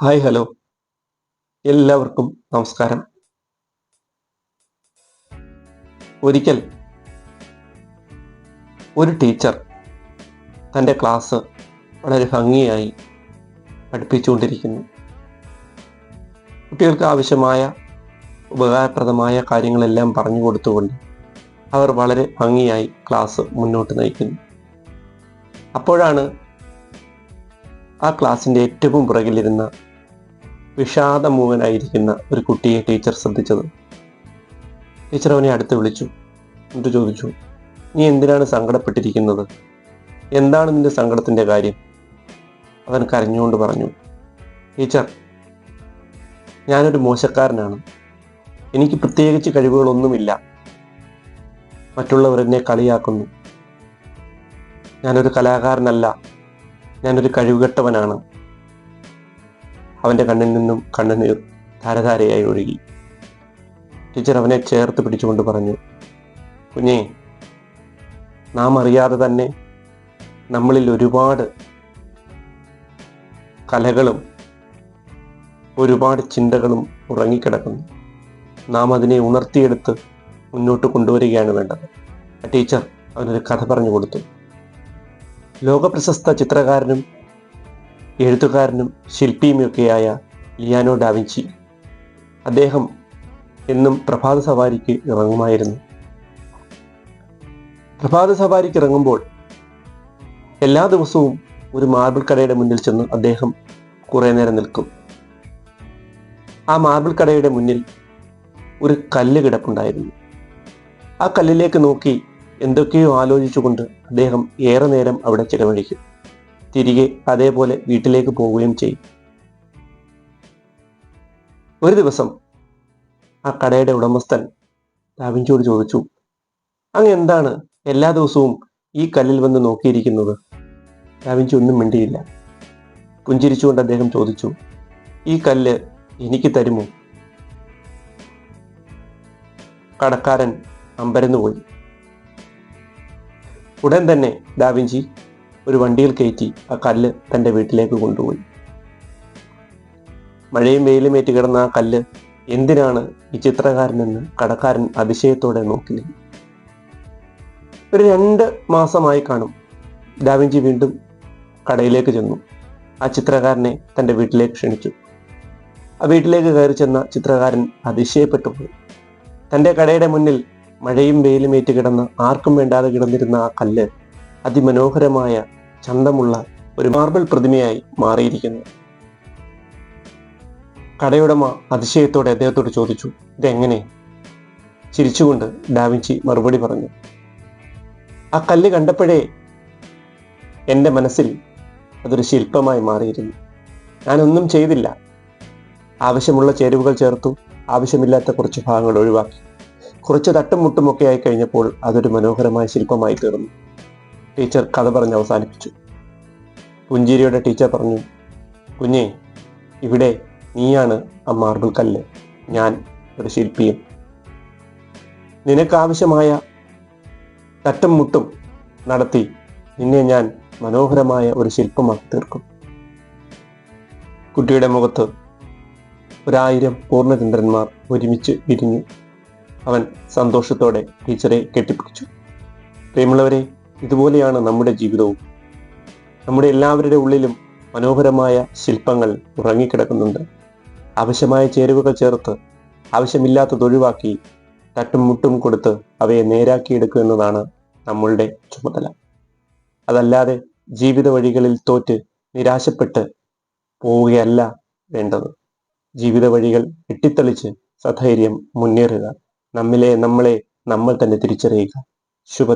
Hi hello. എല്ലാവർക്കും നമസ്കാരം. ഒരിക്കൽ ഒരു ടീച്ചർ തന്റെ ക്ലാസ് വളരെ ഭംഗിയായി പഠിപ്പിച്ചുകൊണ്ടിരിക്കുന്നു. കുട്ടികൾക്ക് ആവശ്യമായ ഉപകാരപ്രദമായ കാര്യങ്ങളെല്ലാം പറഞ്ഞു കൊടുത്തുകൊണ്ട് അവർ വളരെ ഭംഗിയായി ക്ലാസ് മുന്നോട്ട് നയിക്കുന്നു. അപ്പോഴാണ് ആ ക്ലാസ്സിന്റെ ഏറ്റവും പുറകിലിരുന്ന വിഷാദമൂവനായിരിക്കുന്ന ഒരു കുട്ടിയെ ടീച്ചർ ശ്രദ്ധിച്ചത്. ടീച്ചർ അവനെ അടുത്ത് വിളിച്ചു. എന്നിട്ട് ചോദിച്ചു നീ എന്തിനാണ് സങ്കടപ്പെട്ടിരിക്കുന്നത്? എന്താണ് നിന്റെ സങ്കടത്തിന്റെ കാര്യം? അവൻ കരഞ്ഞുകൊണ്ട് പറഞ്ഞു ടീച്ചർ ഞാനൊരു മോശക്കാരനാണ്. എനിക്ക് പ്രത്യേകിച്ച് കഴിവുകളൊന്നുമില്ല. മറ്റുള്ളവർ എന്നെ കളിയാക്കുന്നു. ഞാനൊരു കലാകാരനല്ല. ഞാനൊരു കഴിവുകെട്ടവനാണ്. അവന്റെ കണ്ണിൽ നിന്നും കണ്ണുനീർ ധാരധാരയായി ഒഴുകി. ടീച്ചർ അവനെ ചേർത്ത് പിടിച്ചുകൊണ്ട് പറഞ്ഞു കുഞ്ഞേ നാം അറിയാതെ തന്നെ നമ്മളിൽ ഒരുപാട് കലകളും ഒരുപാട് ചിന്തകളും ഉറങ്ങിക്കിടക്കുന്നു. നാം അതിനെ ഉണർത്തിയെടുത്ത് മുന്നോട്ട് കൊണ്ടുവരികയാണ് വേണ്ടത്. ടീച്ചർ അവനൊരു കഥ പറഞ്ഞു കൊടുത്തു. ലോകപ്രശസ്ത ചിത്രകാരനും എഴുത്തുകാരനും ശില്പിയുമൊക്കെയായ ലിയാനോ ഡാവിഞ്ചി അദ്ദേഹം എന്നും പ്രഭാത സവാരിക്ക് ഇറങ്ങുമായിരുന്നു. പ്രഭാത സവാരിക്ക് ഇറങ്ങുമ്പോൾ എല്ലാ ദിവസവും ഒരു മാർബിൾ കടയുടെ മുന്നിൽ ചെന്ന് അദ്ദേഹം കുറെ നേരം നിൽക്കും. ആ മാർബിൾ കടയുടെ മുന്നിൽ ഒരു കല്ല് കിടപ്പുണ്ടായിരുന്നു. ആ കല്ലിലേക്ക് നോക്കി എന്തൊക്കെയോ ആലോചിച്ചുകൊണ്ട് അദ്ദേഹം ഏറെ നേരം അവിടെ ചിലവഴിക്കും. തിരികെ അതേപോലെ വീട്ടിലേക്ക് പോവുകയും ചെയ്യും. ഒരു ദിവസം ആ കടയുടെ ഉടമസ്ഥൻ ഡാവിഞ്ചോട് ചോദിച്ചു അങ്ങ് എന്താണ് എല്ലാ ദിവസവും ഈ കല്ലിൽ വന്ന് നോക്കിയിരിക്കുന്നത്? ഡാവിഞ്ചി ഒന്നും മിണ്ടിയില്ല. പുഞ്ചിരിച്ചുകൊണ്ട് അദ്ദേഹം ചോദിച്ചു ഈ കല്ല് എനിക്ക് തരുമോ? കടക്കാരൻ അമ്പരന്നു പോയി ഉടൻ തന്നെ ഡാവിഞ്ചി ഒരു വണ്ടിയിൽ കയറ്റി ആ കല്ല് തന്റെ വീട്ടിലേക്ക് കൊണ്ടുപോയി. മഴയും വെയിലും ഏറ്റ് കിടന്ന ആ കല്ല് എന്തിനാണ് ഈ ചിത്രകാരനെന്ന് കടക്കാരൻ അതിശയത്തോടെ നോക്കി നിന്നു. ഒരു രണ്ട് മാസമായി കാണും ഡാവിഞ്ചി വീണ്ടും കടയിലേക്ക് ചെന്നു. ആ ചിത്രകാരനെ തന്റെ വീട്ടിലേക്ക് ക്ഷണിച്ചു. ആ വീട്ടിലേക്ക് കയറി ചെന്ന ചിത്രകാരൻ അതിശയപ്പെട്ടു പോയി. തന്റെ കടയുടെ മുന്നിൽ മഴയും വെയിലും ഏറ്റ് കിടന്ന് ആർക്കും വേണ്ടാതെ കിടന്നിരുന്ന ആ കല്ല് അതിമനോഹരമായ ചന്തമുള്ള ഒരു മാർബിൾ പ്രതിമയായി മാറിയിരിക്കുന്നു. കടയുടമ അതിശയത്തോടെ അദ്ദേഹത്തോട് ചോദിച്ചു ഇതെങ്ങനെ? ചിരിച്ചുകൊണ്ട് ഡാവിഞ്ചി മറുപടി പറഞ്ഞു ആ കല്ല് കണ്ടപ്പോഴേ എന്റെ മനസ്സിൽ അതൊരു ശില്പമായി മാറിയിരുന്നു. ഞാനൊന്നും ചെയ്തില്ല. ആവശ്യമുള്ള ചേരുവകൾ ചേർത്തു ആവശ്യമില്ലാത്ത കുറച്ച് ഭാഗങ്ങൾ ഒഴിവാക്കി. കുറച്ച് തട്ടും മുട്ടുമൊക്കെ ആയി കഴിഞ്ഞപ്പോൾ അതൊരു മനോഹരമായ ശില്പമായി തീർന്നു. ടീച്ചർ കഥ പറഞ്ഞ് അവസാനിപ്പിച്ചു. പുഞ്ചിരിയുടെ ടീച്ചർ പറഞ്ഞു കുഞ്ഞേ ഇവിടെ നീയാണ് ആ മാർബിൾ കല്ല്. ഞാൻ ഒരു ശില്പിയും. നിനക്കാവശ്യമായ തട്ടും മുട്ടും നടത്തി നിന്നെ ഞാൻ മനോഹരമായ ഒരു ശില്പമാക്കി തീർക്കും. കുട്ടിയുടെ മുഖത്ത് ഒരായിരം പൂർണചന്ദ്രന്മാർ ഒരുമിച്ച് വിരിഞ്ഞു അവൻ സന്തോഷത്തോടെ ടീച്ചറെ കെട്ടിപ്പിടിച്ചു. പ്രിയമുള്ളവരെ ഇതുപോലെയാണ് നമ്മുടെ ജീവിതവും. നമ്മുടെ എല്ലാവരുടെ ഉള്ളിലും മനോഹരമായ ശില്പങ്ങൾ ഉറങ്ങിക്കിടക്കുന്നുണ്ട്. ആവശ്യമായ ചേരുവകൾ ചേർത്ത് ആവശ്യമില്ലാത്തത് ഒഴിവാക്കി തട്ടും മുട്ടും കൊടുത്ത് അവയെ നേരാക്കിയെടുക്കുക എന്നതാണ് നമ്മളുടെ ചുമതല. അതല്ലാതെ ജീവിത വഴികളിൽ തോറ്റ് നിരാശപ്പെട്ട് പോവുകയല്ല വേണ്ടത്. ജീവിത വഴികൾ വെട്ടിത്തെളിച്ച് സധൈര്യം മുന്നേറുക. നമ്മിലെ നമ്മളെ നമ്മൾ തന്നെ തിരിച്ചറിയുക. ശുഭ